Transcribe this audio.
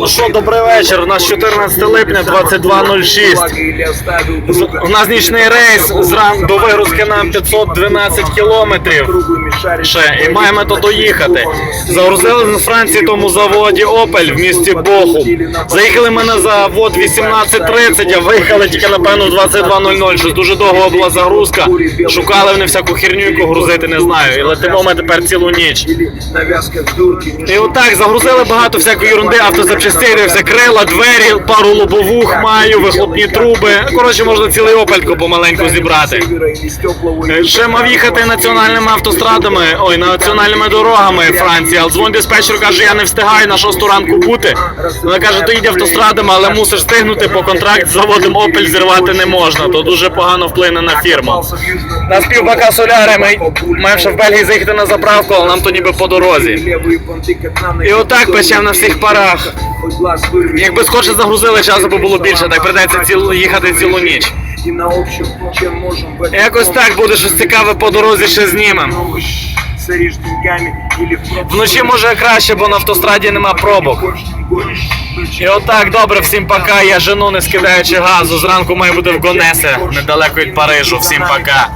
Ну що, добрий вечір. У нас 14 липня 22.06. У нас нічний рейс зран до вигрузки нам 512 кілометрів. Ще і маємо то доїхати. Загрузили на Франції тому заводі Опель в місті Бохум. Заїхали ми на завод 18.30, а виїхали тільки напевно 22.00. Щось дуже довго була загрузка. Шукали вони всяку херню, яку грузити не знаю. І летимо ми тепер цілу ніч. І отак загрузили багато всякої ерунди, автозапчастей, все крила, двері, пару лобовух маю, вихлопні труби. Коротше, можна цілий опельку помаленьку зібрати. Ще мав їхати національними автострадами, ой, національними дорогами Франції. Але дзвон диспетчер каже, я не встигаю на шосту ранку бути. Вона каже, то їдь автострадами, але мусиш встигнути, бо контракт з заводом Опель зірвати не можна. То дуже погано вплине на фірму. На співбака соляри ми маємо ще в Бельгії заїхати на заправку, але нам то ніби по дорозі. І отак печем на всіх парах. Якби скорше загрузили, часу би було більше, так прийдеться цілу їхати цілу ніч. Якось так буде щось цікаве по дорозі ще знімемо. Вночі може краще, бо на автостраді нема пробок. І отак, добре, всім пока. Я жену не скидаючи газу. Зранку має бути в Гонесе, недалеко від Парижу. Всім пока.